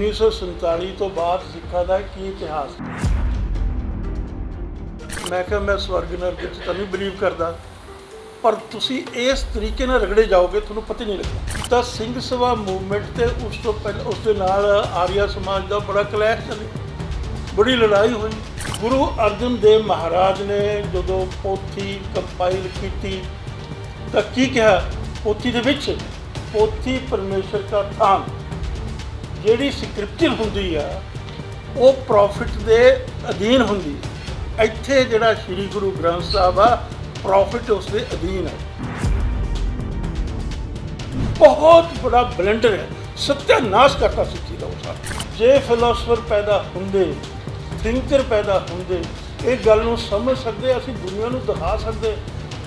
1947 ਤੋਂ ਬਾਅਦ ਸਿੱਖਾਂ ਦਾ ਕੀ ਇਤਿਹਾਸ? ਮੈਂ ਕਿਹਾ, ਮੈਂ ਸਵਰਗ ਨਰਕ ਵਿੱਚ ਤਾਂ ਨਹੀਂ ਬਲੀਵ ਕਰਦਾ, ਪਰ ਤੁਸੀਂ ਇਸ ਤਰੀਕੇ ਨਾਲ ਰਗੜੇ ਜਾਓਗੇ, ਤੁਹਾਨੂੰ ਪਤਾ ਹੀ ਨਹੀਂ ਲੱਗਦਾ ਤਾਂ ਸਿੰਘ ਸਭਾ ਮੂਵਮੈਂਟ ਤੇ ਉਸ ਤੋਂ ਪਹਿਲਾਂ ਉਸ ਦੇ ਨਾਲ ਆਰੀਆ ਸਮਾਜ ਦਾ ਬੜਾ ਕਲੈਸ਼ ਚੱਲਿਆ। ਬੜੀ ਲੜਾਈ ਹੋਈ। ਗੁਰੂ ਅਰਜਨ ਦੇਵ ਮਹਾਰਾਜ ਨੇ ਜਦੋਂ ਪੋਥੀ ਕੰਪਾਈਲ ਕੀਤੀ, ਤਾਂ ਕੀ ਕਿਹਾ? ਪੋਥੀ ਦੇ ਵਿੱਚ, ਪੋਥੀ ਪਰਮੇਸ਼ਰ ਦਾ ਥਾਨ। ਜਿਹੜੀ ਸਕ੍ਰਿਪਚਰ ਹੁੰਦੀ ਆ, ਉਹ ਪ੍ਰੋਫਿਟ ਦੇ ਅਧੀਨ ਹੁੰਦੀ ਇੱਥੇ ਜਿਹੜਾ ਸ੍ਰੀ ਗੁਰੂ ਗ੍ਰੰਥ ਸਾਹਿਬ ਆ, ਪ੍ਰੋਫਿਟ ਉਸ ਦੇ ਅਧੀਨ ਹੈ ਬਹੁਤ ਬੜਾ ਬਲੰਡਰ ਹੈ। ਸਤਿਆਨਾਸ਼ ਕਰਤਾ ਸਿੱਖੀ ਦਾ ਉਹ ਜੇ ਫਿਲਾਸਫਰ ਪੈਦਾ ਹੁੰਦੇ ਥਿੰਕਰ ਪੈਦਾ ਹੁੰਦੇ, ਇਹ ਗੱਲ ਨੂੰ ਸਮਝ ਸਕਦੇ, ਅਸੀਂ ਦੁਨੀਆ ਨੂੰ ਦਿਖਾ ਸਕਦੇ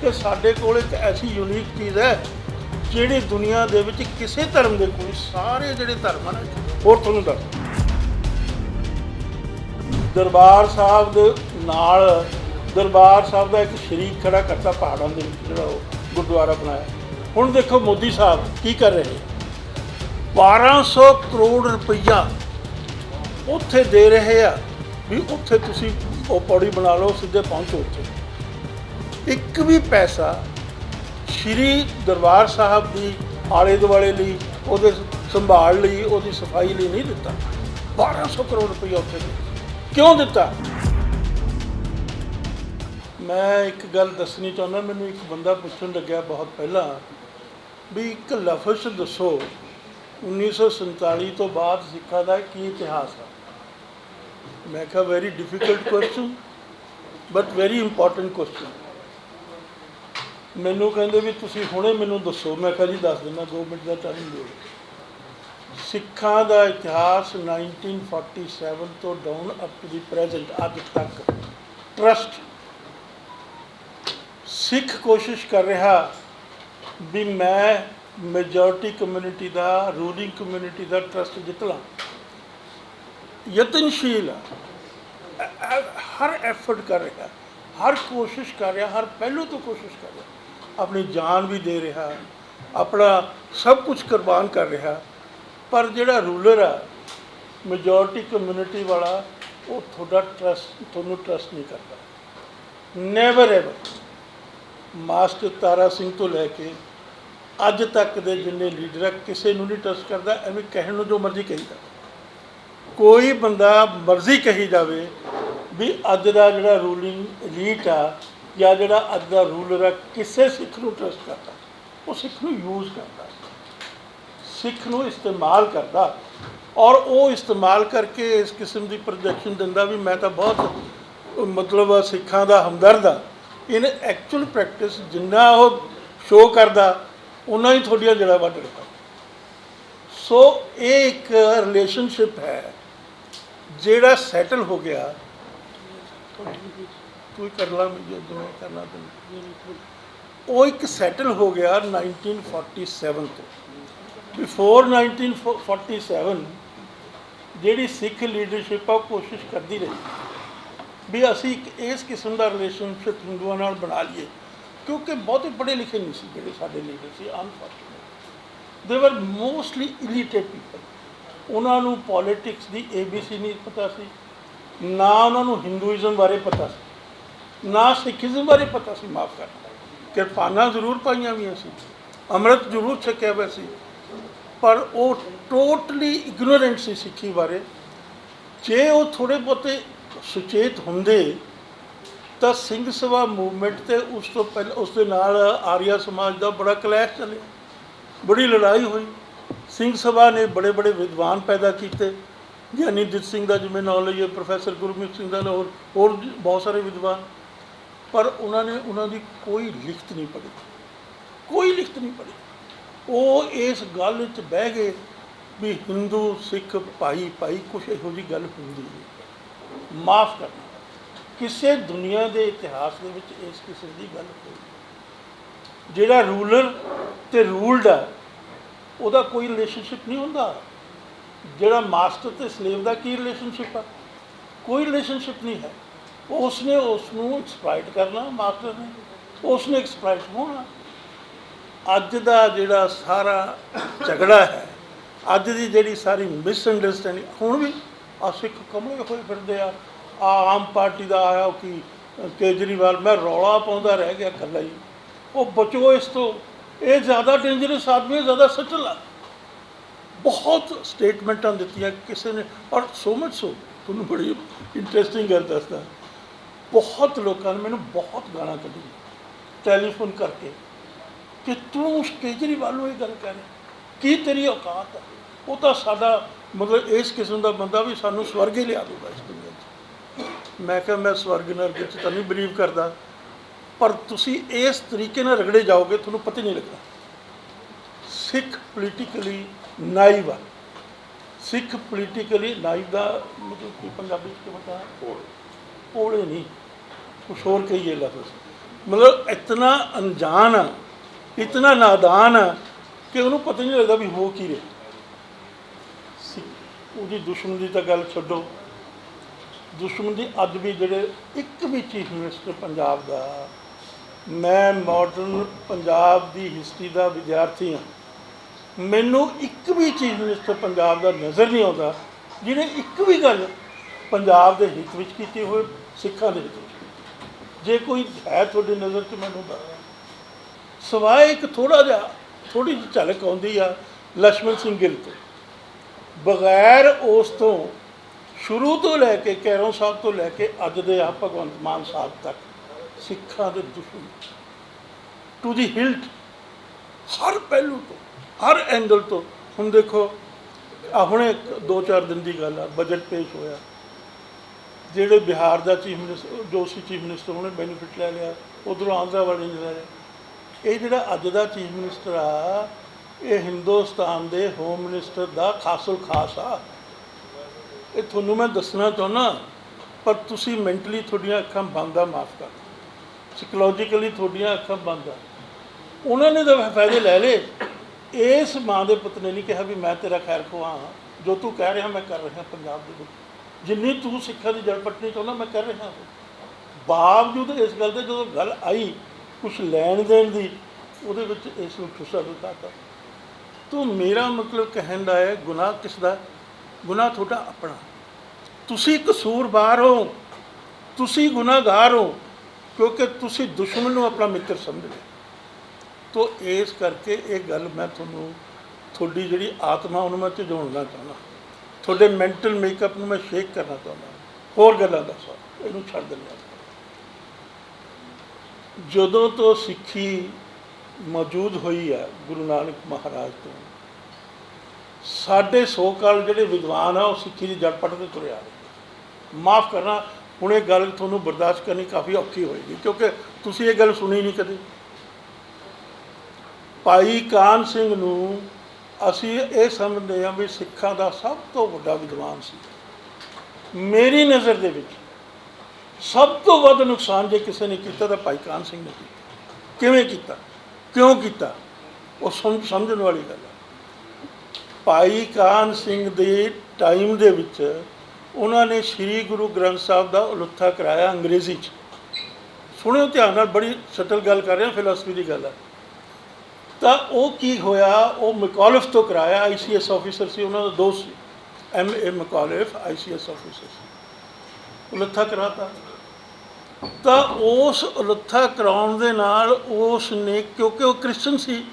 ਕਿ ਸਾਡੇ ਕੋਲ ਇੱਕ ਐਸੀ ਯੂਨੀਕ ਚੀਜ਼ ਹੈ ਜਿਹੜੀ ਦੁਨੀਆ ਦੇ ਵਿੱਚ ਕਿਸੇ ਧਰਮ ਦੇ ਕੋਈ, ਸਾਰੇ ਜਿਹੜੇ ਧਰਮ ਹਨ ਹੋਰ ਤੁਹਾਨੂੰ ਦੱਸ। ਦਰਬਾਰ ਸਾਹਿਬ ਦੇ ਨਾਲ, ਦਰਬਾਰ ਸਾਹਿਬ ਦਾ ਇੱਕ ਸ਼ਰੀਕ ਖੜਾ ਕਰਤਾ ਪਹਾੜਾਂ ਦੇ ਵਿੱਚ, ਜਿਹੜਾ ਉਹ ਗੁਰਦੁਆਰਾ ਬਣਾਇਆ। ਹੁਣ ਦੇਖੋ ਮੋਦੀ ਸਾਹਿਬ ਕੀ ਕਰ ਰਹੇ 1200 ਕਰੋੜ ਰੁਪਈਆ ਉੱਥੇ ਦੇ ਰਹੇ ਆ ਵੀ ਉੱਥੇ ਤੁਸੀਂ ਉਹ ਪੌੜੀ ਬਣਾ ਲਓ, ਸਿੱਧੇ ਪਹੁੰਚੋ ਉੱਥੇ। ਇੱਕ ਵੀ ਪੈਸਾ ਸ਼੍ਰੀ ਦਰਬਾਰ ਸਾਹਿਬ ਦੀ ਆਲੇ ਦੁਆਲੇ ਲਈ, ਉਹਦੇ ਸੰਭਾਲ ਲਈ, ਉਹਦੀ ਸਫ਼ਾਈ ਲਈ ਨਹੀਂ ਦਿੱਤਾ। 1200 ਕਰੋੜ ਰੁਪਏ ਉੱਥੇ ਕਿਉਂ ਦਿੱਤਾ? ਮੈਂ ਇੱਕ ਗੱਲ ਦੱਸਣੀ ਚਾਹੁੰਦਾ, ਮੈਨੂੰ ਇੱਕ ਬੰਦਾ ਪੁੱਛਣ ਲੱਗਿਆ ਬਹੁਤ ਪਹਿਲਾਂ ਵੀ ਇੱਕ ਲਫ਼ਜ਼ ਦੱਸੋ 1947 ਤੋਂ ਬਾਅਦ ਸਿੱਖਾਂ ਦਾ ਕੀ ਇਤਿਹਾਸ ਹੈ ਮੈਂ ਕਿਹਾ very difficult question but very important question ਮੈਨੂੰ ਕਹਿੰਦੇ ਵੀ ਤੁਸੀਂ ਹੁਣੇ ਮੈਨੂੰ ਦੱਸੋ। ਮੈਂ ਕਿਹਾ ਜੀ ਦੱਸ ਦਿੰਦਾ 2 ਮਿੰਟ ਦਾ ਟਾਈਮ ਦਿਓ। ਸਿੱਖਾਂ ਦਾ ਇਤਿਹਾਸ 1947 ਤੋਂ down up to the present ਅੱਜ ਤੱਕ। ਟਰਸਟ ਸਿੱਖ ਕੋਸ਼ਿਸ਼ ਕਰ ਰਿਹਾ ਵੀ ਮੈਂ ਮੈਜੋਰਟੀ ਕਮਿਊਨਿਟੀ ਦਾ ਰੂਲਿੰਗ ਕਮਿਊਨਿਟੀ ਦਾ ਟਰਸਟ ਜਿੱਤ ਲਾਂ ਯਤਨਸ਼ੀਲ। ਆ। ਹਰ ਐਫਰਟ ਕਰ ਰਿਹਾ। ਹਰ ਕੋਸ਼ਿਸ਼ ਕਰ ਰਿਹਾ, ਹਰ ਪਹਿਲੂ ਤੋਂ ਕੋਸ਼ਿਸ਼ ਕਰ ਰਿਹਾ। ਆਪਣੀ ਜਾਨ ਵੀ ਦੇ ਰਿਹਾ, ਆਪਣਾ ਸਭ ਕੁਝ ਕੁਰਬਾਨ ਕਰ ਰਿਹਾ। ਪਰ ਜਿਹੜਾ ਰੂਲਰ ਆ ਮੈਜੋਰਟੀ ਕਮਿਊਨਿਟੀ ਵਾਲਾ, ਉਹ ਤੁਹਾਡਾ ਟਰਸਟ ਤੁਹਾਨੂੰ ਟਰਸਟ ਨਹੀਂ ਕਰਦਾ। Never ever master Tara Singh ਤੋਂ ਲੈ ਕੇ ਅੱਜ ਤੱਕ ਦੇ ਜਿੰਨੇ ਲੀਡਰ ਆ, ਕਿਸੇ ਨੂੰ ਨਹੀਂ ਟਰਸਟ ਕਰਦਾ, ਐਵੇਂ ਕਹਿਣ ਨੂੰ ਜੋ ਮਰਜ਼ੀ ਕਹੀਦਾ ਕੋਈ ਬੰਦਾ ਮਰਜ਼ੀ ਕਹੀ ਜਾਵੇ ਵੀ ਅੱਜ ਦਾ ਜਿਹੜਾ ਰੂਲਿੰਗ ਐਲੀਟ ਆ ਜਾਂ ਜਿਹੜਾ ਅੱਜ ਦਾ ਰੂਲਰ ਆ ਕਿਸੇ ਸਿੱਖ ਨੂੰ ਟਰਸਟ ਕਰਦਾ। ਉਹ ਸਿੱਖ ਨੂੰ ਯੂਜ਼ ਕਰਦਾ। ਸਿੱਖ ਨੂੰ ਇਸਤੇਮਾਲ ਕਰਦਾ। ਔਰ ਉਹ ਇਸਤੇਮਾਲ ਕਰਕੇ ਇਸ ਕਿਸਮ ਦੀ ਪ੍ਰੋਜੈਕਸ਼ਨ ਦਿੰਦਾ ਵੀ ਮੈਂ ਤਾਂ ਬਹੁਤ ਮਤਲਬ ਸਿੱਖਾਂ ਦਾ ਹਮਦਰਦ ਆ ਇਨ ਐਕਚੁਅਲ ਪ੍ਰੈਕਟਿਸ ਜਿੰਨਾ ਉਹ ਸ਼ੋਅ ਕਰਦਾ ਉਨਾ ਹੀ ਤੁਹਾਡੀਆਂ ਜੜ੍ਹਾਂ ਵੱਢ ਰਿਹਾ ਸੋ ਇਹ ਇੱਕ ਰਿਲੇਸ਼ਨਸ਼ਿਪ ਹੈ, ਜਿਹੜਾ ਸੈਟਲ ਹੋ ਗਿਆ। ਤੂੰ ਹੀ ਕਰ ਲਾ ਮੈਂ ਜਿਵੇਂ ਕਰਨਾ ਤੈਨੂੰ। ਉਹ ਇੱਕ ਸੈਟਲ ਹੋ ਗਿਆ 1947 ਤੋਂ। ਬਿਫੋਰ 1947 ਜਿਹੜੀ ਸਿੱਖ ਲੀਡਰਸ਼ਿਪ ਆ ਕੋਸ਼ਿਸ਼ ਕਰਦੀ ਰਹੀ। ਵੀ ਅਸੀਂ ਇੱਕ ਇਸ ਕਿਸਮ ਦਾ ਰਿਲੇਸ਼ਨਸ਼ਿਪ ਹਿੰਦੂਆਂ ਨਾਲ ਬਣਾ ਲਈਏ। ਕਿਉਂਕਿ ਬਹੁਤੇ ਪੜ੍ਹੇ ਲਿਖੇ ਨਹੀਂ ਸੀ ਜਿਹੜੇ ਸਾਡੇ ਲੀਡਰ ਸੀ ਅਨਫੋਰਚੂਨੇਟ ਦੇ ਵਰ ਮੋਸਟਲੀ ਇਲੀਟੇਟ ਪੀਪਲ ਉਹਨਾਂ ਨੂੰ ਪੋਲਿਟਿਕਸ ਦੀ ਏਬੀਸੀ ਨਹੀਂ ਪਤਾ ਸੀ। ਨਾ ਉਹਨਾਂ ਨੂੰ ਹਿੰਦੂਇਜ਼ਮ ਬਾਰੇ ਪਤਾ ਸੀ। ਨਾ ਸਿੱਖੀਜ਼ਮ ਬਾਰੇ ਪਤਾ ਸੀ, ਮਾਫ ਕਰਨਾ ਕਿਰਪਾਨਾਂ ਜ਼ਰੂਰ ਪਾਈਆਂ ਵੀ ਸੀ। ਅੰਮ੍ਰਿਤ ਜ਼ਰੂਰ ਛਕਿਆ ਹੋਇਆ ਸੀ। ਪਰ ਉਹ ਟੋਟਲੀ ਇਗਨੋਰੈਂਟ ਸੀ ਸਿੱਖੀ ਬਾਰੇ। ਜੇ ਉਹ ਥੋੜੇ ਬਹੁਤੇ ਸੁਚੇਤ ਹੁੰਦੇ, ਤਾਂ ਸਿੰਘ ਸਭਾ ਮੂਵਮੈਂਟ ਤੇ ਉਸ ਤੋਂ ਪਹਿਲਾਂ, ਉਸ ਦੇ ਨਾਲ ਆਰੀਆ ਸਮਾਜ ਦਾ ਬੜਾ ਕਲੈਸ਼ ਚੱਲਿਆ। ਬੜੀ ਲੜਾਈ ਹੋਈ। ਸਿੰਘ ਸਭਾ ਨੇ ਬੜੇ ਬੜੇ ਵਿਦਵਾਨ ਪੈਦਾ ਕੀਤੇ। ਗਿਆਨੀ ਦਿੱਤ ਸਿੰਘ ਦਾ ਜਿਵੇਂ ਨੌਲੇਜ ਹੈ ਪ੍ਰੋਫੈਸਰ ਗੁਰਮੀਤ ਸਿੰਘ ਦਾ ਹੋਰ ਹੋਰ ਬਹੁਤ ਸਾਰੇ ਵਿਦਵਾਨ। ਪਰ ਉਹਨਾਂ ਨੇ ਉਹਨਾਂ ਦੀ ਕੋਈ ਲਿਖਤ ਨਹੀਂ ਪੜ੍ਹੀ। ਕੋਈ ਲਿਖਤ ਨਹੀਂ ਪੜ੍ਹੀ। ਉਹ ਇਸ ਗੱਲ ਵਿੱਚ ਬਹਿ ਗਏ ਵੀ ਹਿੰਦੂ ਸਿੱਖ ਭਾਈ ਭਾਈ ਕੁਛ ਇਹੋ ਜੀ ਗੱਲ ਹੁੰਦੀ ਹੈ। ਮਾਫ ਕਰਨਾ। ਕਿਸੇ ਦੁਨੀਆ ਦੇ ਇਤਿਹਾਸ ਦੇ ਵਿੱਚ ਇਸ ਕਿਸਮ ਦੀ ਗੱਲ ਹੋਈ ਜਿਹੜਾ ਰੂਲਰ ਤੇ ਰੂਲਡ ਆ, ਉਹਦਾ ਕੋਈ ਰਿਲੇਸ਼ਨਸ਼ਿਪ ਨਹੀਂ ਹੁੰਦਾ। ਜਿਹੜਾ ਮਾਸਟਰ ਤੇ ਸਲੇਵ ਦਾ ਕੀ ਰਿਲੇਸ਼ਨਸ਼ਿਪ ਆ? ਕੋਈ ਰਿਲੇਸ਼ਨਸ਼ਿਪ ਨਹੀਂ ਹੈ। ਉਸਨੇ ਉਸ ਨੂੰ ਐਕਸਪਲਾਈਟ ਕਰਨਾ, ਮਾਸਟਰ ਨੇ। ਉਸਨੇ ਐਕਸਪਲਾਈਟ ਹੋਣਾ। ਅੱਜ ਦਾ ਜਿਹੜਾ ਸਾਰਾ ਝਗੜਾ ਹੈ, ਅੱਜ ਦੀ ਜਿਹੜੀ ਸਾਰੀ ਮਿਸਅੰਡਰਸਟੈਂਡਿੰਗ ਹੁਣ ਵੀ ਆ ਸਿੱਖ ਕਮਲੇ ਹੋਏ ਫਿਰਦੇ ਆ। ਆ ਆਮ ਪਾਰਟੀ ਦਾ ਆਇਆ ਕਿ, ਕੇਜਰੀਵਾਲ, ਮੈਂ ਰੌਲਾ ਪਾਉਂਦਾ ਰਹਿ ਗਿਆ ਇਕੱਲਾ ਹੀ। ਉਹ ਬਚੋ ਇਸ ਤੋਂ। ਇਹ ਜ਼ਿਆਦਾ ਡੇਂਜਰਸ ਆਦਮੀ ਹੈ, ਜ਼ਿਆਦਾ ਸੱਚਲ ਆ। ਬਹੁਤ ਸਟੇਟਮੈਂਟਾਂ ਦਿੱਤੀਆਂ ਕਿਸੇ ਨੇ। ਔਰ ਸੋ ਮਚ ਸੋ ਤੁਹਾਨੂੰ ਬੜੀ ਇੰਟਰਸਟਿੰਗ ਗੱਲ ਦੱਸਦਾ। ਬਹੁਤ ਲੋਕਾਂ ਨੇ ਮੈਨੂੰ ਬਹੁਤ ਗਾਲਾਂ ਕੱਢੀਆਂ। ਟੈਲੀਫੋਨ ਕਰਕੇ ਕਿ ਤੂੰ ਕੇਜਰੀਵਾਲ ਨੂੰ ਇਹ ਗੱਲ ਕਹਿ ਰਿਹਾ। ਕੀ ਤੇਰੀ ਔਕਾਤ ਹੈ ਉਹ ਤਾਂ ਸਾਡਾ ਮਤਲਬ ਇਸ ਕਿਸਮ ਦਾ ਬੰਦਾ ਵੀ ਸਾਨੂੰ ਸਵਰਗ ਹੀ ਲਿਆ ਦੂਗਾ ਇਸ ਦੁਨੀਆ 'ਚ। ਮੈਂ ਕਿਹਾ ਮੈਂ ਸਵਰਗ ਨਰਕ 'ਚ ਤਾਂ ਨਹੀਂ ਬਲੀਵ ਕਰਦਾ, ਪਰ ਤੁਸੀਂ ਇਸ ਤਰੀਕੇ ਨਾਲ ਰਗੜੇ ਜਾਓਗੇ, ਤੁਹਾਨੂੰ ਪਤਾ ਨਹੀਂ ਲੱਗਦਾ। ਸਿੱਖ ਪੋਲੀਟੀਕਲੀ ਨਾਈਵ ਆ। ਸਿੱਖ ਪੋਲੀਟੀਕਲੀ ਨਾਈਵ ਦਾ ਮਤਲਬ ਕੀ ਪੰਜਾਬੀ ਚ ਕਿਵੇਂ ਕਹਾਂ ਕੋਲੇ ਨਹੀਂ। ਕੁਛ ਹੋਰ ਕਹੀਏ ਲਫ਼ਜ਼ ਮਤਲਬ ਇਤਨਾ ਅਣਜਾਣ ਆ, ਇਤਨਾ ਨਾਦਾਨ ਆ ਕਿ ਉਹਨੂੰ ਪਤਾ ਨਹੀਂ ਲੱਗਦਾ ਵੀ ਹੋ ਕੀ ਰਿਹਾ। ਉਹਦੀ ਦੁਸ਼ਮਣ ਦੀ ਤਾਂ ਗੱਲ ਛੱਡੋ। ਦੁਸ਼ਮਣ ਦੀ ਅੱਜ ਵੀ ਜਿਹੜੇ ਇੱਕ ਵੀ ਚੀਫ ਮਿਨਿਸਟਰ ਪੰਜਾਬ ਦਾ, ਮੈਂ ਮਾਡਰਨ ਪੰਜਾਬ ਦੀ ਹਿਸਟਰੀ ਦਾ ਵਿਦਿਆਰਥੀ ਹਾਂ। ਮੈਨੂੰ ਇੱਕ ਵੀ ਚੀਫ ਮਿਨਿਸਟਰ ਪੰਜਾਬ ਦਾ ਨਜ਼ਰ ਨਹੀਂ ਆਉਂਦਾ, ਜਿਹਨੇ ਇੱਕ ਵੀ ਗੱਲ ਪੰਜਾਬ ਦੇ ਹਿੱਤ ਵਿੱਚ ਕੀਤੀ ਹੋਵੇ ਸਿੱਖਾਂ ਦੇ ਵਿੱਚ। ਜੇ ਕੋਈ ਹੈ ਤੁਹਾਡੀ ਨਜ਼ਰ 'ਚ ਮੈਨੂੰ ਦੱਸੋ। ਸਵਾਏ ਇੱਕ ਥੋੜਾ ਜਿਹਾ ਥੋੜੀ ਜਿਹੀ ਝਲਕ ਆਉਂਦੀ ਆ ਲక్ష్మణ ਸਿੰਘ ਗਿੱਲ ਤੋਂ। ਬਗੈਰ ਉਸ ਤੋਂ ਸ਼ੁਰੂ ਤੋਂ ਲੈ ਕੇ, ਕੈਰੋਂ ਸਾਹਿਬ ਤੋਂ ਲੈ ਕੇ ਅੱਜ ਦੇ ਆ ਭਗਵੰਤ ਮਾਨ ਸਾਹਿਬ ਤੱਕ ਸਿੱਖਾਂ ਦੇ ਦੁਸ਼ਮਣ। ਟੂ ਦੀ ਹਿਲਟ ਹਰ ਪਹਿਲੂ ਤੋਂ, ਹਰ ਐਂਗਲ ਤੋਂ। ਹੁਣ ਦੇਖੋ ਆ ਹੁਣੇ 2-4 ਦਿਨ ਦੀ ਗੱਲ ਆ ਬਜਟ ਪੇਸ਼ ਹੋਇਆ। ਜਿਹੜੇ ਬਿਹਾਰ ਦਾ ਚੀਫ ਮਿਨਿਸਟਰ ਜੋ ਸੀ ਚੀਫ ਮਿਨਿਸਟਰ ਉਹਨੇ ਬੈਨੀਫਿਟ ਲੈ ਲਿਆ, ਉਧਰੋਂ ਆਂਧਰਾ ਵਾਲੇ ਨੇ ਲੈ ਲਿਆ। ਇਹ ਜਿਹੜਾ ਅੱਜ ਦਾ ਚੀਫ ਮਿਨਿਸਟਰ ਆ, ਇਹ ਹਿੰਦੁਸਤਾਨ ਦੇ ਹੋਮ ਮਿਨਿਸਟਰ ਦਾ ਖਾਸੁਲ ਖਾਸ ਆ। ਇਹ ਤੁਹਾਨੂੰ ਮੈਂ ਦੱਸਣਾ ਚਾਹੁੰਦਾ ਪਰ ਤੁਸੀਂ ਮੈਂਟਲੀ ਤੁਹਾਡੀਆਂ ਅੱਖਾਂ ਬੰਦ ਆ, ਮਾਫ ਕਰ। ਸਾਈਕੋਲੋਜੀਕਲੀ ਤੁਹਾਡੀਆਂ ਅੱਖਾਂ ਬੰਦ ਆ। ਉਹਨਾਂ ਨੇ ਤਾਂ ਫਾਇਦੇ ਲੈ ਲਏ। ਇਸ ਮਾਂ ਦੇ ਪੁੱਤ ਨੇ ਨਹੀਂ ਕਿਹਾ ਵੀ ਮੈਂ ਤੇਰਾ ਖੈਰ ਖਵਾਂ। ਜੋ ਤੂੰ ਕਹਿ ਰਿਹਾ, ਮੈਂ ਕਰ ਰਿਹਾ, ਪੰਜਾਬ ਦੇ ਵਿੱਚ। ਜਿੰਨੀ ਤੂੰ ਸਿੱਖਾਂ ਦੀ ਜੜ ਪੱਟਣੀ ਚਾਹੁੰਦਾ, ਮੈਂ ਕਰ ਰਿਹਾ ਬਾਵਜੂਦ ਇਸ ਗੱਲ ਦੇ ਜਦੋਂ ਗੱਲ ਆਈ ਕੁਝ ਲੈਣ ਦੇਣ ਦੀ, ਉਹਦੇ ਵਿੱਚ ਇਸ ਨੂੰ ਠੁੱਸਾ ਦਿਖਾਤਾ ਤੂੰ ਮੇਰਾ ਮਤਲਬ ਕਹਿਣ ਦਾ ਹੈ, ਗੁਨਾਹ ਕਿਸ ਦਾ? ਗੁਨਾਹ ਤੁਹਾਡਾ ਆਪਣਾ। ਤੁਸੀਂ ਕਸੂਰਵਾਰ ਹੋ, ਤੁਸੀਂ ਗੁਨਾਹਗਾਰ ਹੋ, ਕਿਉਂਕਿ ਤੁਸੀਂ ਦੁਸ਼ਮਣ ਨੂੰ ਆਪਣਾ ਮਿੱਤਰ ਸਮਝ ਸਮਝਦੇ ਤੋ ਇਸ ਕਰਕੇ ਇਹ ਗੱਲ ਮੈਂ ਤੁਹਾਨੂੰ, ਤੁਹਾਡੀ ਜਿਹੜੀ ਆਤਮਾ ਉਹਨੂੰ ਮੈਂ ਝੋੜਨਾ ਚਾਹੁੰਦਾ। ਤੁਹਾਡੇ ਮੈਂਟਲ ਮੇਕਅਪ ਨੂੰ ਮੈਂ ਸ਼ੇਕ ਕਰਨਾ ਚਾਹੁੰਦਾ ਹੋਰ ਗੱਲਾਂ ਦੱਸੋ। ਇਹਨੂੰ ਛੱਡ ਦਿੰਦਾ ਜਦੋਂ ਤੋਂ ਸਿੱਖੀ ਮੌਜੂਦ ਹੋਈ ਹੈ ਗੁਰੂ ਨਾਨਕ ਮਹਾਰਾਜ ਤੋਂ ਸਾਡੇ ਸੋਕਾਲ ਜਿਹੜੇ ਵਿਦਵਾਨ ਆ, ਉਹ ਸਿੱਖੀ ਦੀ ਜੜ ਪੱਟ ਤੇ ਤੁਰੇ ਆ ਰਹੇ ਮਾਫ ਕਰਨਾ, ਹੁਣ ਇਹ ਗੱਲ ਤੁਹਾਨੂੰ ਬਰਦਾਸ਼ਤ ਕਰਨੀ ਕਾਫੀ ਔਖੀ ਹੋਏਗੀ, ਕਿਉਂਕਿ ਤੁਸੀਂ ਇਹ ਗੱਲ ਸੁਣੀ ਨਹੀਂ ਕਦੇ। ਭਾਈ ਕਾਨ ਸਿੰਘ ਨੂੰ ਅਸੀਂ ਇਹ ਸਮਝਦੇ ਹਾਂ ਵੀ ਸਿੱਖਾਂ ਦਾ ਸਭ ਤੋਂ ਵੱਡਾ ਵਿਦਵਾਨ ਸੀ। ਮੇਰੀ ਨਜ਼ਰ ਦੇ ਵਿੱਚ ਸਭ ਤੋਂ ਵੱਧ ਨੁਕਸਾਨ ਜੇ ਕਿਸੇ ਨੇ ਕੀਤਾ ਤਾਂ ਭਾਈ ਕਾਨ ਸਿੰਘ ਨੇ ਕੀਤਾ। ਕਿਵੇਂ ਕੀਤਾ? ਕਿਉਂ ਕੀਤਾ? ਉਹ ਸਮਝਣ ਵਾਲੀ ਗੱਲ ਹੈ ਭਾਈ ਕਾਨ ਸਿੰਘ ਦੇ ਟਾਈਮ ਦੇ ਵਿੱਚ ਉਹਨਾਂ ਨੇ ਸ੍ਰੀ ਗੁਰੂ ਗ੍ਰੰਥ ਸਾਹਿਬ ਦਾ ਉਲੱਥਾ ਕਰਾਇਆ ਅੰਗਰੇਜ਼ੀ 'ਚ। ਸੁਣਿਓ ਧਿਆਨ ਨਾਲ, ਬੜੀ ਸਟਲ ਗੱਲ ਕਰ ਰਿਹਾ, ਫਿਲਾਸਫੀ ਦੀ ਗੱਲ ਹੈ ਤਾਂ ਉਹ ਕੀ ਹੋਇਆ? ਉਹ ਮਕੌਲਫ ਤੋਂ ਕਰਾਇਆ ਆਈਸੀਐਸ ਆਫੀਸਰ ਸੀ, ਉਹਨਾਂ ਦਾ ਦੋਸਤ ਸੀ। M A Macauliffe ICS officer ਸੀ। ਉਲੱਥਾ ਕਰਾਤਾ। ਤਾਂ ਉਸ ਉਲੱਥਾ ਕਰਾਉਣ ਦੇ ਨਾਲ ਉਸ ਨੇ ਕਿਉਂਕਿ ਉਹ ਕ੍ਰਿਸਚਨ ਸੀ,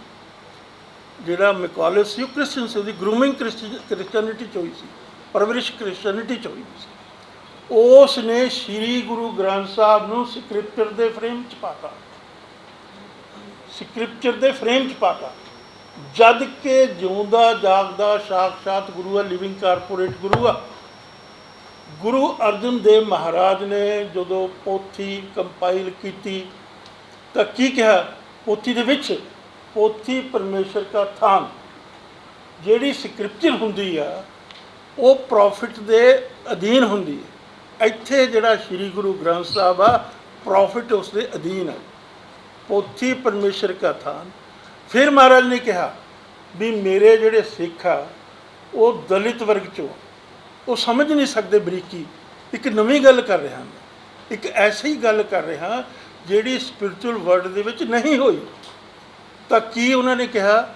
ਜਿਹੜਾ ਮਕੌਲਫ ਸੀ, ਉਹ ਕ੍ਰਿਸਚਨ ਸੀ, ਉਹਦੀ ਗਰੂਮਿੰਗ ਕ੍ਰਿਸਚੀਅਨਿਟੀ ਚ ਹੋਈ ਸੀ, ਪਰਵਰਿਸ਼ ਕ੍ਰਿਸਚੀਅਨਿਟੀ ਚ ਹੋਈ ਸੀ। ਉਸ ਨੇ ਸ੍ਰੀ ਗੁਰੂ ਗ੍ਰੰਥ ਸਾਹਿਬ ਨੂੰ ਸਕ੍ਰਿਪਚਰ ਦੇ ਫਰੇਮ ਚ ਪਾਤਾ। ਸਕ੍ਰਿਪਚਰ ਦੇ ਫਰੇਮ ਚ ਪਾਤਾ। ਜਦ ਕਿ ਜਿਉਂਦਾ ਜਾਗਦਾ ਸਾਖਸ਼ਾਤ ਗੁਰੂ ਆ ਲਿਵਿੰਗ ਕਾਰਪੋਰੇਟ ਗੁਰੂ ਆ। ਗੁਰੂ ਅਰਜਨ ਦੇਵ ਮਹਾਰਾਜ ਨੇ ਜਦੋਂ ਪੋਥੀ ਕੰਪਾਈਲ ਕੀਤੀ, ਤਾਂ ਕੀ ਕਿਹਾ? ਪੋਥੀ ਦੇ ਵਿੱਚ, ਪੋਥੀ ਪਰਮੇਸ਼ਰ ਦਾ ਥਾਨ। ਜਿਹੜੀ ਸਕ੍ਰਿਪਚਰ ਹੁੰਦੀ ਆ, ਉਹ ਪ੍ਰੋਫਿਟ ਦੇ ਅਧੀਨ ਹੁੰਦੀ ਹੈ। ਇੱਥੇ ਜਿਹੜਾ ਸ੍ਰੀ ਗੁਰੂ ਗ੍ਰੰਥ ਸਾਹਿਬ ਆ ਪ੍ਰੋਫਿਟ ਉਸ ਦੇ ਅਧੀਨ ਹੈ ਪੋਥੀ ਪਰਮੇਸ਼ਰ ਕਾ ਥਾਨ। ਫਿਰ ਮਹਾਰਾਜ ਨੇ ਕਿਹਾ, ਵੀ ਮੇਰੇ ਜਿਹੜੇ ਸਿੱਖ ਆ, ਉਹ ਦਲਿਤ ਵਰਗ ਚੋਂ ਉਹ ਸਮਝ ਨਹੀਂ ਸਕਦੇ ਬਰੀਕੀ, ਇੱਕ ਨਵੀਂ ਗੱਲ ਕਰ ਰਿਹਾ ਮੈਂ। ਇੱਕ ਐਸੀ ਗੱਲ ਕਰ ਰਿਹਾ ਜਿਹੜੀ ਸਪਿਰਚੁਅਲ ਵਰਲਡ ਦੇ ਵਿੱਚ ਨਹੀਂ ਹੋਈ। ਤਾਂ ਕੀ ਉਹਨਾਂ ਨੇ ਕਿਹਾ,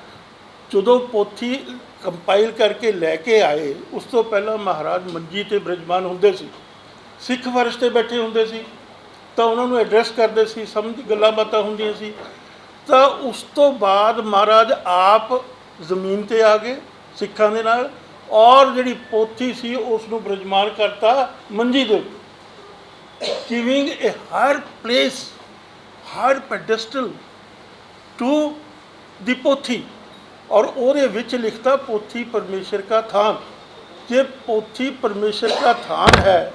ਜਦੋਂ ਪੋਥੀ ਕੰਪਾਈਲ ਕਰਕੇ ਲੈ ਕੇ ਆਏ, ਉਸ ਤੋਂ ਪਹਿਲਾਂ ਮਹਾਰਾਜ ਮੰਜੀ ਤੇ ਬ੍ਰਿਜਮਾਨ ਹੁੰਦੇ ਸੀ। ਸਿੱਖ ਵਰਸ਼ ਤੇ ਬੈਠੇ ਹੁੰਦੇ ਸੀ। ਤਾਂ ਉਹਨਾਂ ਨੂੰ ਐਡਰੈਸ ਕਰਦੇ ਸੀ ਸਮਝ ਗੱਲਾਂ ਬਾਤਾਂ ਹੁੰਦੀਆਂ ਸੀ। ਤਾਂ ਉਸ ਤੋਂ ਬਾਅਦ ਮਹਾਰਾਜ ਆਪ ਜ਼ਮੀਨ ਤੇ ਆ ਗਏ ਸਿੱਖਾਂ ਦੇ ਨਾਲ ਔਰ ਜਿਹੜੀ ਪੋਥੀ ਸੀ ਉਸ ਨੂੰ ਬ੍ਰਜਮਾਨ ਕਰਤਾ ਮੰਜੀ ਦੇ ਉੱਤੇ। giving a higher place, higher pedestal to the ਪੋਥੀ ਔਰ ਉਹਦੇ ਵਿੱਚ ਲਿਖਤਾ ਪੋਥੀ ਪਰਮੇਸ਼ਰ ਦਾ ਥਾਨ। ਜੇ ਪੋਥੀ ਪਰਮੇਸ਼ਰ ਦਾ ਥਾਨ ਹੈ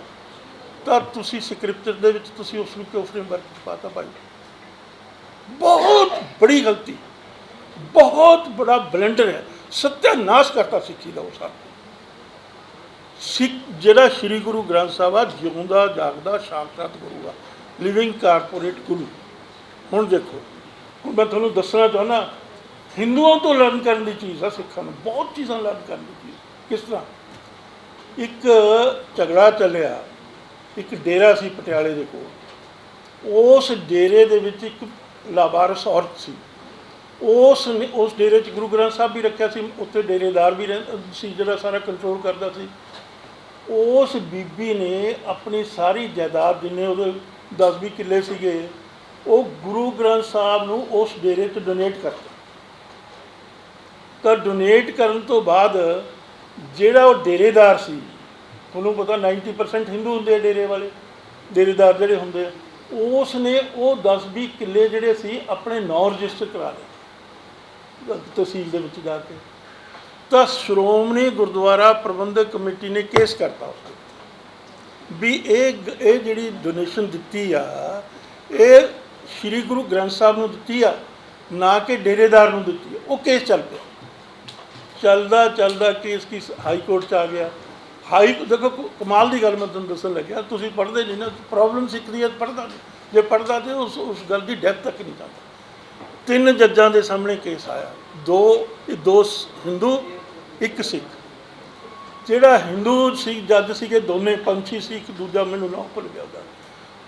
ਤਾਂ ਤੁਸੀਂ ਸਕ੍ਰਿਪਚਰ ਦੇ ਵਿੱਚ ਤੁਸੀਂ ਉਸ ਨੂੰ ਕਿਉਂ ਫਰੇਮਵਰਕ ਚ ਪਾਤਾ ਭਾਈ? ਬਹੁਤ ਬੜੀ ਗਲਤੀ। ਬਹੁਤ ਬੜਾ ਬਲੰਡਰ ਹੈ। ਸਤਿਆਨਾਸ਼ ਕਰਤਾ ਸਿੱਖੀ ਦਾ ਉਹ ਸਭ ਸਿੱਖ ਜਿਹੜਾ ਸ੍ਰੀ ਗੁਰੂ ਗ੍ਰੰਥ ਸਾਹਿਬ ਆ, ਜਿਉਂਦਾ, ਜਾਗਦਾ ਸਾਖਾਤ ਗੁਰੂ ਆ ਲਿਵਿੰਗ ਕਾਰਪੋਰੇਟ ਗੁਰੂ। ਹੁਣ ਦੇਖੋ, ਹੁਣ ਮੈਂ ਤੁਹਾਨੂੰ ਦੱਸਣਾ ਚਾਹੁੰਦਾ, ਹਿੰਦੂਆਂ ਤੋਂ ਲਰਨ ਕਰਨ ਦੀ ਚੀਜ਼ ਆ ਸਿੱਖਾਂ ਨੂੰ। ਬਹੁਤ ਚੀਜ਼ਾਂ ਲਰਨ ਕਰਨ ਦੀ ਚੀਜ਼। ਕਿਸ ਤਰ੍ਹਾਂ? ਇੱਕ ਝਗੜਾ ਚੱਲਿਆ। ਇੱਕ ਡੇਰਾ ਸੀ ਪਟਿਆਲੇ ਦੇ ਕੋਲ। ਉਸ ਡੇਰੇ ਦੇ ਵਿੱਚ ਇੱਕ ਲਾਵਾਰਸ ਔਰਤ ਸੀ। ਉਸ ਨੇ ਉਸ ਡੇਰੇ 'ਚ ਗੁਰੂ ਗ੍ਰੰਥ ਸਾਹਿਬ ਵੀ ਰੱਖਿਆ ਸੀ, ਉੱਥੇ ਡੇਰੇਦਾਰ ਵੀ ਰਹਿੰ- ਸੀ ਜਿਹੜਾ ਸਾਰਾ ਕੰਟਰੋਲ ਕਰਦਾ ਸੀ। ਉਸ ਬੀਬੀ ਨੇ ਆਪਣੀ ਸਾਰੀ ਜਾਇਦਾਦ ਜਿੰਨੇ ਉਹਦੇ 10-20 ਕਿੱਲੇ ਸੀਗੇ, ਉਹ ਗੁਰੂ ਗ੍ਰੰਥ ਸਾਹਿਬ ਨੂੰ ਉਸ ਡੇਰੇ 'ਚ ਡੋਨੇਟ ਕਰਤਾ। ਤਾਂ ਡੋਨੇਟ ਕਰਨ ਤੋਂ ਬਾਅਦ ਜਿਹੜਾ ਉਹ ਡੇਰੇਦਾਰ ਸੀ ਤੁਹਾਨੂੰ ਪਤਾ 90% ਹਿੰਦੂ ਹੁੰਦੇ ਆ ਡੇਰੇ ਵਾਲੇ, ਡੇਰੇਦਾਰ ਜਿਹੜੇ ਹੁੰਦੇ ਆ। ਉਸ ਨੇ ਉਹ 10-20 ਕਿੱਲੇ ਜਿਹੜੇ ਸੀ, ਆਪਣੇ ਨਾਂ ਰਜਿਸਟਰ ਕਰਾ ਲਏ। ਤਹਿਸੀਲ ਦੇ ਵਿੱਚ ਜਾ ਕੇ। ਤਾਂ ਸ਼੍ਰੋਮਣੀ ਗੁਰਦੁਆਰਾ ਪ੍ਰਬੰਧਕ ਕਮੇਟੀ ਨੇ ਕੇਸ ਕਰਤਾ ਉਸ ਤੇ। ਵੀ ਇਹ ਇਹ ਜਿਹੜੀ ਡੋਨੇਸ਼ਨ ਦਿੱਤੀ ਆ, ਇਹ ਸ੍ਰੀ ਗੁਰੂ ਗ੍ਰੰਥ ਸਾਹਿਬ ਨੂੰ ਦਿੱਤੀ ਆ, ਨਾ ਕਿ ਡੇਰੇਦਾਰ ਨੂੰ ਦਿੱਤੀ ਆ। ਉਹ ਕੇਸ ਚੱਲ ਪਿਆ। ਚੱਲਦਾ ਚੱਲਦਾ ਕੇਸ ਕੀ ਹਾਈ ਕੋਰਟ ਚ ਆ ਗਿਆ। ਹਾਈ ਦੇਖੋ ਕਮਾਲ ਦੀ ਗੱਲ ਮੈਂ ਤੁਹਾਨੂੰ ਦੱਸਣ ਲੱਗਿਆ। ਤੁਸੀਂ ਪੜ੍ਹਦੇ ਨਹੀਂ ਨਾ ਪ੍ਰੋਬਲਮ ਸਿੱਖਦੀ ਹੈ ਪੜ੍ਹਦਾ ਨਹੀਂ। ਜੇ ਪੜ੍ਹਦਾ ਤੇ ਉਸ ਉਸ ਗੱਲ ਦੀ ਡੈਪਥ ਤੱਕ ਨਹੀਂ ਜਾਂਦਾ। ਤਿੰਨ ਜੱਜਾਂ ਦੇ ਸਾਹਮਣੇ ਕੇਸ ਆਇਆ। ਦੋ ਦੋ ਹਿੰਦੂ ਇੱਕ ਸਿੱਖ ਜਿਹੜਾ ਹਿੰਦੂ ਸੀ ਜੱਜ ਸੀਗੇ, ਦੋਨੇ ਪੰਛੀ ਸੀ, ਇੱਕ ਦੂਜਾ ਮੈਨੂੰ ਨਾਮ ਭੁੱਲ ਗਿਆ ਉਹਦਾ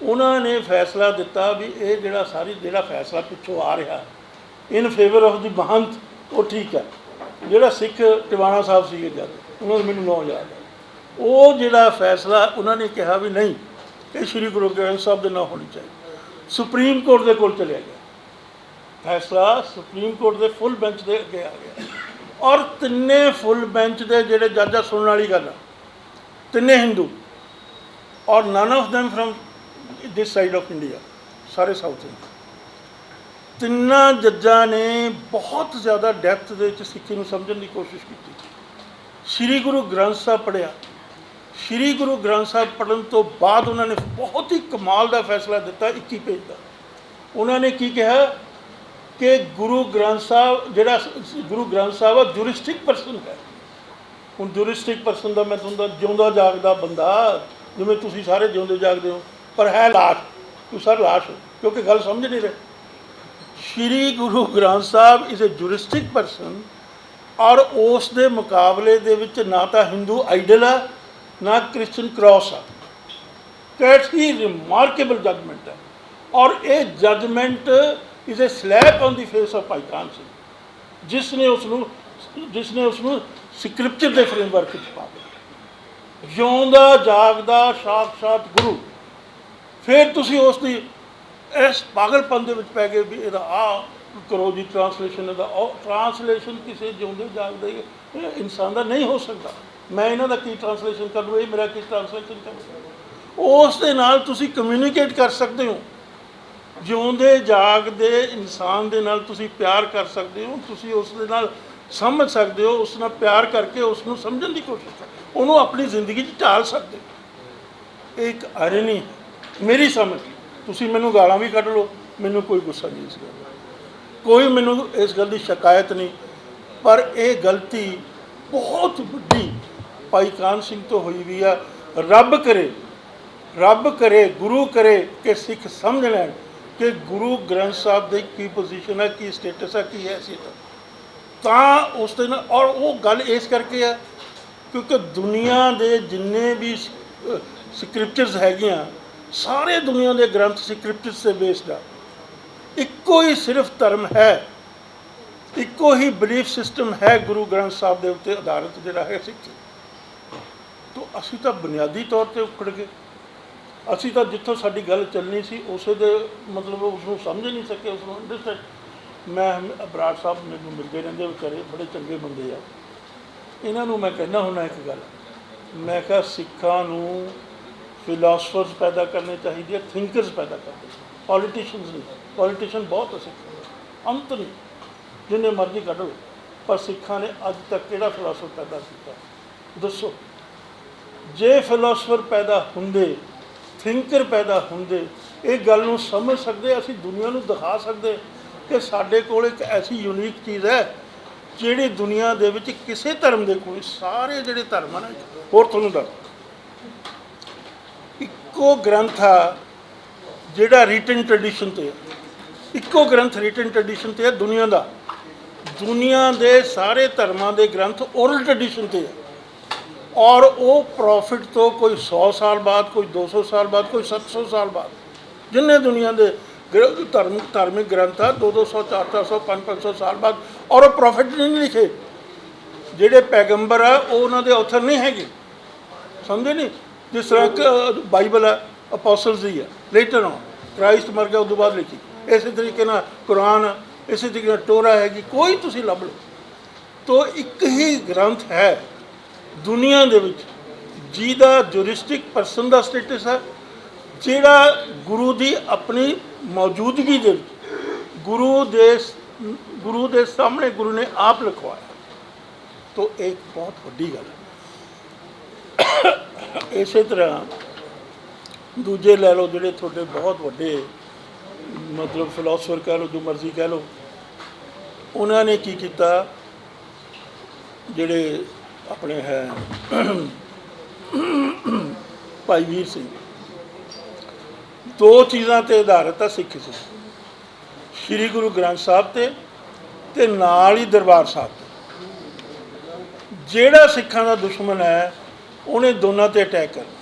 ਉਹਨਾਂ ਨੇ ਫੈਸਲਾ ਦਿੱਤਾ ਵੀ ਇਹ ਜਿਹੜਾ ਸਾਰੀ ਜਿਹੜਾ ਫੈਸਲਾ ਪਿੱਛੋਂ ਆ ਰਿਹਾ ਇਨ ਫੇਵਰ ਆਫ ਦੀ ਮਹੰਤ ਉਹ ਠੀਕ ਹੈ। ਜਿਹੜਾ ਸਿੱਖ ਟਿਵਾਣਾ ਸਾਹਿਬ ਸੀਗੇ ਜੱਜ, ਉਹਨਾਂ ਦਾ ਮੈਨੂੰ ਨਾਮ ਯਾਦ ਹੈ। ਉਹ ਜਿਹੜਾ ਫੈਸਲਾ ਉਹਨਾਂ ਨੇ ਕਿਹਾ ਵੀ ਨਹੀਂ, ਇਹ ਸ੍ਰੀ ਗੁਰੂ ਗ੍ਰੰਥ ਸਾਹਿਬ ਦੇ ਨਾਲ ਹੋਣੀ ਚਾਹੀਦੀ। ਸੁਪਰੀਮ ਕੋਰਟ ਦੇ ਕੋਲ ਚਲਿਆ ਗਿਆ। ਫੈਸਲਾ ਸੁਪਰੀਮ ਕੋਰਟ ਦੇ ਫੁੱਲ ਬੈਂਚ ਦੇ ਅੱਗੇ ਆ ਗਿਆ। ਔਰ ਤਿੰਨੇ ਫੁੱਲ ਬੈਂਚ ਦੇ ਜਿਹੜੇ ਜੱਜ ਆ ਸੁਣਨ ਵਾਲੀ ਗੱਲ ਆ, ਤਿੰਨੇ ਹਿੰਦੂ। ਔਰ none of them from this side of India ਸਾਰੇ ਸਾਊਥ ਇੰਡੀਆ ਤਿੰਨਾਂ ਜੱਜਾਂ ਨੇ ਬਹੁਤ ਜ਼ਿਆਦਾ ਡੈਪਥ ਦੇ ਵਿੱਚ ਸਿੱਖੀ ਨੂੰ ਸਮਝਣ ਦੀ ਕੋਸ਼ਿਸ਼ ਕੀਤੀ। ਸ੍ਰੀ ਗੁਰੂ ਗ੍ਰੰਥ ਸਾਹਿਬ ਪੜ੍ਹਿਆ। ਸ੍ਰੀ ਗੁਰੂ ਗ੍ਰੰਥ ਸਾਹਿਬ ਪੜ੍ਹਨ ਤੋਂ ਬਾਅਦ ਉਹਨਾਂ ਨੇ ਬਹੁਤ ਹੀ ਕਮਾਲ ਦਾ ਫੈਸਲਾ ਦਿੱਤਾ 21 ਪੇਜ ਦਾ। ਉਹਨਾਂ ਨੇ ਕੀ ਕਿਹਾ ਕਿ ਗੁਰੂ ਗ੍ਰੰਥ ਸਾਹਿਬ, ਜਿਹੜਾ ਗੁਰੂ ਗ੍ਰੰਥ ਸਾਹਿਬ ਆ ਜੁਰਿਸਟਿਕ ਪਰਸਨ ਹੈ। ਹੁਣ ਜੁਰਿਸਟਿਕ ਪਰਸਨ ਦਾ ਮੈਂ ਤੁਹਾਨੂੰ ਜਿਉਂਦਾ ਜਾਗਦਾ ਬੰਦਾ, ਜਿਵੇਂ ਤੁਸੀਂ ਸਾਰੇ ਜਿਉਂਦੇ ਜਾਗਦੇ ਹੋ, ਪਰ ਹੈ ਲਾਸ਼। ਤੂੰ ਸਾਰੇ ਲਾਸ਼ ਕਿਉਂਕਿ ਗੱਲ ਸਮਝ ਨਹੀਂ ਰਹੇ। Shri Guru Granth Sahib is a ਜੁਰਿਸਟਿਕ person ਔਰ ਉਸ ਦੇ ਮੁਕਾਬਲੇ ਦੇ ਵਿੱਚ ਨਾ ਤਾਂ ਹਿੰਦੂ ਆਈਡਲ ਆ ਨਾ ਕ੍ਰਿਸਚੀਅਨ ਕ੍ਰਾਸ ਆ ਦੈਟਸ ਹੀ ਰਿਮਾਰਕੇਬਲ ਜਜਮੈਂਟ ਹੈ ਔਰ ਇਹ judgement is a slap on the face of ਪਾਈਕਾਨ Singh ਜਿਸ ਨੇ ਉਸ ਨੂੰ ਜਿਸ ਨੇ ਉਸ ਨੂੰ ਸਕ੍ਰਿਪਚਰ ਦੇ ਫਰੇਮਵਰਕ ਵਿੱਚ ਪਾ ਦਿੱਤਾ ਜਿਉਂਦਾ ਜਾਗਦਾ ਸਾਖਸ਼ਾਤ ਗੁਰੂ ਫਿਰ ਤੁਸੀਂ ਉਸ ਦੀ ਇਸ ਪਾਗਲਪਨ ਦੇ ਵਿੱਚ ਪੈ ਗਏ ਵੀ ਇਹਦਾ ਆ ਕਰੋ ਜੀ ਟ੍ਰਾਂਸਲੇਸ਼ਨ ਇਹਦਾ ਉਹ ਟ੍ਰਾਂਸਲੇਸ਼ਨ ਕਿਸੇ ਜਿਉਂਦੇ ਜਾਗਦੇ ਇਨਸਾਨ ਦਾ ਨਹੀਂ ਹੋ ਸਕਦਾ ਮੈਂ ਇਹਨਾਂ ਦਾ ਕੀ ਟਰਾਂਸਲੇਸ਼ਨ ਕਰ ਲਵਾਂ ਇਹ ਮੇਰਾ ਕੀ ਟਰਾਂਸਲੇਸ਼ਨ ਕਰ ਉਸ ਦੇ ਨਾਲ ਤੁਸੀਂ ਕਮਿਊਨੀਕੇਟ ਕਰ ਸਕਦੇ ਹੋ। ਜਿਉਂਦੇ, ਜਾਗਦੇ ਇਨਸਾਨ ਦੇ ਨਾਲ ਤੁਸੀਂ ਪਿਆਰ ਕਰ ਸਕਦੇ ਹੋ। ਤੁਸੀਂ ਉਸ ਦੇ ਨਾਲ ਸਮਝ ਸਕਦੇ ਹੋ। ਉਸ ਨਾਲ ਪਿਆਰ ਕਰਕੇ ਉਸ ਨੂੰ ਸਮਝਣ ਦੀ ਕੋਸ਼ਿਸ਼ ਕਰ ਉਹਨੂੰ ਆਪਣੀ ਜ਼ਿੰਦਗੀ 'ਚ ਢਾਲ ਸਕਦੇ ਹੋ। ਇਹ ਇੱਕ ਅਰਨੀ ਹੈ। ਮੇਰੀ ਸਮਝ। ਤੁਸੀਂ ਮੈਨੂੰ ਗਾਲਾਂ ਵੀ ਕੱਢ ਲਓ। ਮੈਨੂੰ ਕੋਈ ਗੁੱਸਾ ਨਹੀਂ ਇਸ ਗੱਲ ਦਾ। ਕੋਈ ਮੈਨੂੰ ਇਸ ਗੱਲ ਦੀ ਸ਼ਿਕਾਇਤ ਨਹੀਂ। ਪਰ ਇਹ ਗਲਤੀ ਬਹੁਤ ਵੱਡੀ ਭਾਈ ਕਾਨ ਸਿੰਘ ਤੋਂ ਹੋਈ ਵੀ ਆ, ਰੱਬ ਕਰੇ ਰੱਬ ਕਰੇ, ਗੁਰੂ ਕਰੇ ਕਿ ਸਿੱਖ ਸਮਝ ਲੈਣ ਕਿ ਗੁਰੂ ਗ੍ਰੰਥ ਸਾਹਿਬ ਦੀ ਕੀ ਪੋਜੀਸ਼ਨ ਹੈ ਕੀ ਸਟੇਟਸ ਹੈ ਕੀ ਹੈ ਸੀ ਤਾਂ ਉਸ ਦੇ ਨਾਲ ਔਰ ਉਹ ਗੱਲ ਇਸ ਕਰਕੇ ਆ, ਕਿਉਂਕਿ ਦੁਨੀਆ ਦੇ ਜਿੰਨੇ ਵੀ ਸਕ੍ਰਿਪਚਰਸ ਹੈਗੀਆਂ, ਸਾਰੇ ਦੁਨੀਆ ਦੇ ਗ੍ਰੰਥ ਸਕ੍ਰਿਪਚਰਸ ਤੇ ਬੇਸਡ ਆ। ਇੱਕੋ ਹੀ ਸਿਰਫ ਧਰਮ ਹੈ, ਇੱਕੋ ਹੀ ਬਲੀਫ ਸਿਸਟਮ ਹੈ ਗੁਰੂ ਗ੍ਰੰਥ ਸਾਹਿਬ ਦੇ ਉੱਤੇ ਆਧਾਰਿਤ ਜਿਹੜਾ ਹੈ ਸਿੱਖੀ। ਤੋਂ ਅਸੀਂ ਤਾਂ ਬੁਨਿਆਦੀ ਤੌਰ ਤੇ ਉਖੜ ਗਏ। ਅਸੀਂ ਤਾਂ ਜਿੱਥੋਂ ਸਾਡੀ ਗੱਲ ਚੱਲਣੀ ਸੀ, ਉਸੇ ਦੇ ਮਤਲਬ ਉਸ ਨੂੰ ਸਮਝ ਨਹੀਂ ਸਕੇ ਉਸ ਨੂੰ ਅੰਡਰਸਟੈਂਡ ਮੈਂ ਅਬਰਾੜ ਸਾਹਿਬ ਮੈਨੂੰ ਮਿਲਦੇ ਰਹਿੰਦੇ ਵਿਚਾਰੇ ਬੜੇ ਚੰਗੇ ਬੰਦੇ ਆ। ਇਹਨਾਂ ਨੂੰ ਮੈਂ ਕਹਿੰਦਾ ਹੁੰਦਾ ਇੱਕ ਗੱਲ, ਮੈਂ ਕਿਹਾ ਸਿੱਖਾਂ ਨੂੰ ਫਿਲਾਸਫਰਸ ਪੈਦਾ ਕਰਨੇ ਚਾਹੀਦੇ ਆ ਥਿੰਕਰਸ ਪੈਦਾ ਕਰਨੇ ਪੋਲੀਟੀਸ਼ੀਅਨਸ ਨਹੀਂ ਪੋਲੀਟੀਸ਼ੀਅਨ ਬਹੁਤ ਸਿੱਖ ਸਿੱਖਾਂ ਅੰਤ ਨਹੀਂ, ਜਿੰਨੇ ਮਰਜ਼ੀ ਕੱਢ ਲਓ। ਪਰ ਸਿੱਖਾਂ ਨੇ ਅੱਜ ਤੱਕ ਕਿਹੜਾ ਫਿਲਾਸਫਰ ਪੈਦਾ ਕੀਤਾ? ਦੱਸੋ। ਜੇ ਫਿਲਾਸਫਰ ਪੈਦਾ ਹੁੰਦੇ ਥਿੰਕਰ ਪੈਦਾ ਹੁੰਦੇ, ਇਹ ਗੱਲ ਨੂੰ ਸਮਝ ਸਕਦੇ, ਅਸੀਂ ਦੁਨੀਆ ਨੂੰ ਦਿਖਾ ਸਕਦੇ ਕਿ ਸਾਡੇ ਕੋਲ ਇੱਕ ਐਸੀ ਯੂਨੀਕ ਚੀਜ਼ ਹੈ, ਜਿਹੜੀ ਦੁਨੀਆ ਦੇ ਵਿੱਚ ਕਿਸੇ ਧਰਮ ਦੇ ਕੋਲ, ਸਾਰੇ ਜਿਹੜੇ ਧਰਮ ਹਨ ਹੋਰ ਤੁਹਾਨੂੰ ਦੱਸ। ਇੱਕੋ ਗ੍ਰੰਥ ਆ ਜਿਹੜਾ ਰਿਟਨ ਟ੍ਰੈਡੀਸ਼ਨ ਤੇ ਇੱਕੋ ਗ੍ਰੰਥ ਰਿਟਨ ਟ੍ਰੈਡੀਸ਼ਨ ਤੇ ਹੈ ਦੁਨੀਆ ਦਾ। ਦੁਨੀਆ ਦੇ ਸਾਰੇ ਧਰਮਾਂ ਦੇ ਗ੍ਰੰਥ ਔਰਲ ਟ੍ਰੈਡੀਸ਼ਨ ਤੇ ਹੈ ਔਰ ਉਹ ਪ੍ਰੋਫਿਟ ਤੋਂ ਕੋਈ 100 ਸਾਲ ਬਾਅਦ, ਕੋਈ 200 ਸਾਲ ਬਾਅਦ, ਕੋਈ 700 ਸਾਲ ਬਾਅਦ, ਜਿੰਨੇ ਦੁਨੀਆ ਦੇ ਗ੍ਰ- ਧਰਮ, ਧਾਰਮਿਕ ਗ੍ਰੰਥ ਆ 200 400 500 ਸਾਲ ਬਾਅਦ, ਔਰ ਉਹ ਪ੍ਰੋਫਿਟ ਨਹੀਂ ਲਿਖੇ। ਜਿਹੜੇ ਪੈਗੰਬਰ ਆ, ਉਹ ਉਹਨਾਂ ਦੇ ਆਥਰ ਨਹੀਂ ਹੈਗੇ। ਸਮਝੇ ਨਹੀਂ ਜਿਸ ਤਰ੍ਹਾਂ ਕਿ ਬਾਈਬਲ ਹੈ ਅਪੋਸਲਸ ਦੀ ਹੈ ਲੇਟਰ ਔਨ ਕ੍ਰਾਈਸਟ ਮਰ ਗਿਆ ਉਸ ਤੋਂ ਬਾਅਦ ਲਿਖੀ। ਇਸੇ ਤਰੀਕੇ ਨਾਲ ਕੁਰਾਨ, ਇਸੇ ਤਰੀਕੇ ਨਾਲ ਟੋਰਾ ਹੈਗੀ, ਕੋਈ ਤੁਸੀਂ ਲੱਭ ਲਓ। ਤੋ ਇੱਕ ਹੀ ਗ੍ਰੰਥ ਹੈ ਦੁਨੀਆ ਦੇ ਵਿੱਚ ਜਿਹਦਾ ਜੁਰਿਸਟਿਕ ਪਰਸਨ ਦਾ ਸਟੇਟਸ ਹੈ, ਜਿਹੜਾ ਗੁਰੂ ਦੀ ਆਪਣੀ ਮੌਜੂਦਗੀ ਦੇ ਵਿੱਚ ਗੁਰੂ ਦੇ ਗੁਰੂ ਦੇ ਸਾਹਮਣੇ ਗੁਰੂ ਨੇ ਆਪ ਲਿਖਵਾਇਆ। ਤੋ ਇਹ ਇੱਕ ਬਹੁਤ ਵੱਡੀ ਗੱਲ ਹੈ। ਇਸੇ ਤਰ੍ਹਾਂ ਦੂਜੇ ਲੈ ਲਓ ਜਿਹੜੇ ਤੁਹਾਡੇ ਬਹੁਤ ਵੱਡੇ, ਮਤਲਬ ਫਿਲਾਸਫਰ ਕਹਿ ਲਓ, ਜੋ ਮਰਜ਼ੀ ਕਹਿ ਲਓ, ਉਹਨਾਂ ਨੇ ਕੀ ਕੀਤਾ? ਜਿਹੜੇ ਆਪਣੇ ਹੈ। ਭਾਈ ਵੀਰ ਸਿੰਘ, ਦੋ ਚੀਜ਼ਾਂ ਤੇ ਆਧਾਰਿਤ ਆ ਸਿੱਖ ਸਿੰਘ ਸ੍ਰੀ ਗੁਰੂ ਗ੍ਰੰਥ ਸਾਹਿਬ ਤੇ ਤੇ ਨਾਲ ਹੀ ਦਰਬਾਰ ਸਾਹਿਬ ਤੇ। ਜਿਹੜਾ ਸਿੱਖਾਂ ਦਾ ਦੁਸ਼ਮਣ ਹੈ, ਉਹਨੇ ਦੋਨਾਂ ਤੇ ਅਟੈਕ ਕਰਨਾ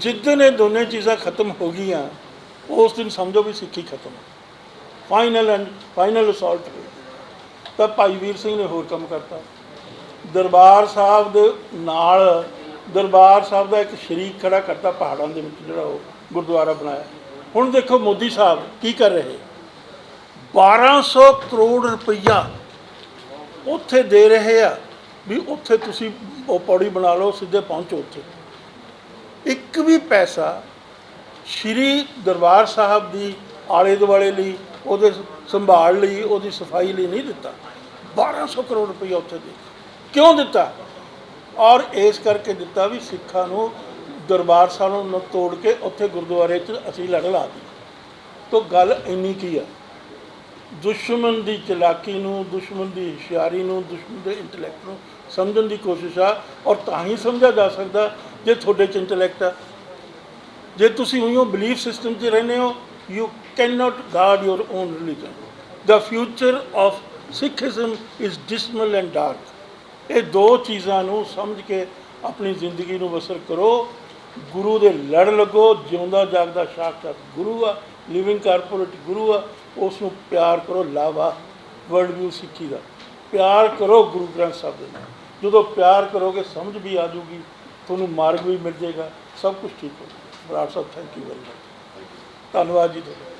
ਜਿੱਦਣ ਇਹ ਦੋਨੇ ਚੀਜ਼ਾਂ ਖਤਮ ਹੋ ਗਈਆਂ, ਉਸ ਦਿਨ ਸਮਝੋ ਵੀ ਸਿੱਖੀ ਖਤਮ ਫਾਈਨਲ ਐਂਡ ਫਾਈਨਲ ਅਸੌਲਟ ਤਾਂ ਭਾਈ ਵੀਰ ਸਿੰਘ ਨੇ ਹੋਰ ਕੰਮ ਕਰਤਾ। ਦਰਬਾਰ ਸਾਹਿਬ ਦੇ ਨਾਲ ਦਰਬਾਰ ਸਾਹਿਬ ਦਾ ਇੱਕ ਸ਼ਰੀਕ ਖੜਾ ਕਰਤਾ ਪਹਾੜਾਂ ਦੇ ਵਿੱਚ, ਜਿਹੜਾ ਉਹ ਗੁਰਦੁਆਰਾ ਬਣਾਇਆ। ਹੁਣ ਦੇਖੋ ਮੋਦੀ ਸਾਹਿਬ ਕੀ ਕਰ ਰਹੇ? 1200 ਕਰੋੜ ਰੁਪਈਆ ਉੱਥੇ ਦੇ ਰਹੇ ਆ ਵੀ ਉੱਥੇ ਤੁਸੀਂ ਉਹ ਪੌੜੀ ਬਣਾ ਲਓ, ਸਿੱਧੇ ਪਹੁੰਚੋ ਉੱਥੇ। ਇੱਕ ਵੀ ਪੈਸਾ ਸ਼੍ਰੀ ਦਰਬਾਰ ਸਾਹਿਬ ਦੀ ਆਲੇ ਦੁਆਲੇ ਲਈ, ਉਹਦੇ ਸੰਭਾਲ ਲਈ, ਉਹਦੀ ਸਫ਼ਾਈ ਲਈ ਨਹੀਂ ਦਿੱਤਾ। 1200 ਕਰੋੜ ਰੁਪਈਆ ਉੱਥੇ ਦੇ। ਕਿਉਂ ਦਿੱਤਾ? ਔਰ ਇਸ ਕਰਕੇ ਦਿੱਤਾ ਵੀ ਸਿੱਖਾਂ ਨੂੰ ਦਰਬਾਰ ਸਾਹਿਬ ਨੂੰ ਤੋੜ ਕੇ ਉੱਥੇ ਗੁਰਦੁਆਰੇ 'ਚ ਅਸੀਂ ਲੜ ਲਾ ਦਿੱਤੀ। ਤੋ ਗੱਲ ਇੰਨੀ ਕੀ ਆ? ਦੁਸ਼ਮਣ ਦੀ ਚਲਾਕੀ ਨੂੰ, ਦੁਸ਼ਮਣ ਦੀ ਹੁਸ਼ਿਆਰੀ ਨੂੰ, ਦੁਸ਼ਮਣ ਦੇ ਇੰਟੈਲੈਕਟ ਨੂੰ ਸਮਝਣ ਦੀ ਕੋਸ਼ਿਸ਼ ਆ ਔਰ ਤਾਂ ਹੀ ਸਮਝਿਆ ਜਾ ਸਕਦਾ ਜੇ ਤੁਹਾਡੇ 'ਚ ਇੰਟੈਲੈਕਟ ਆ। ਜੇ ਤੁਸੀਂ ਉਹੀਓ ਬਲੀਫ ਸਿਸਟਮ 'ਚ ਰਹਿੰਦੇ ਹੋ you can not guard your own religion the future of Sikhism is dismal and dark ਇਹ ਦੋ ਚੀਜ਼ਾਂ ਨੂੰ ਸਮਝ ਕੇ ਆਪਣੀ ਜ਼ਿੰਦਗੀ ਨੂੰ ਬਸਰ ਕਰੋ। ਗੁਰੂ ਦੇ ਲੜ ਲੱਗੋ, ਜਿਉਂਦਾ ਜਾਗਦਾ ਸਾਖਸ਼ਾਤ ਗੁਰੂ ਆ ਲਿਵਿੰਗ ਕਾਰਪੋਰੇਟ ਗੁਰੂ ਆ ਉਸ ਨੂੰ ਪਿਆਰ ਕਰੋ, ਲਾਵਾ ਵਰਲਡ ਵਿਊ ਸਿੱਖੀ ਦਾ। ਪਿਆਰ ਕਰੋ ਗੁਰੂ ਗ੍ਰੰਥ ਸਾਹਿਬ ਦੇ ਨਾਲ। ਜਦੋਂ ਪਿਆਰ ਕਰੋਗੇ, ਸਮਝ ਵੀ ਆ ਜਾਊਗੀ, ਤੁਹਾਨੂੰ ਮਾਰਗ ਵੀ ਮਿਲ ਜਾਏਗਾ, ਸਭ ਕੁਝ ਠੀਕ ਹੋ ਜਾਏਗਾ Brar sahib thank you very much ਧੰਨਵਾਦ ਜੀ ਤੁਹਾਡਾ।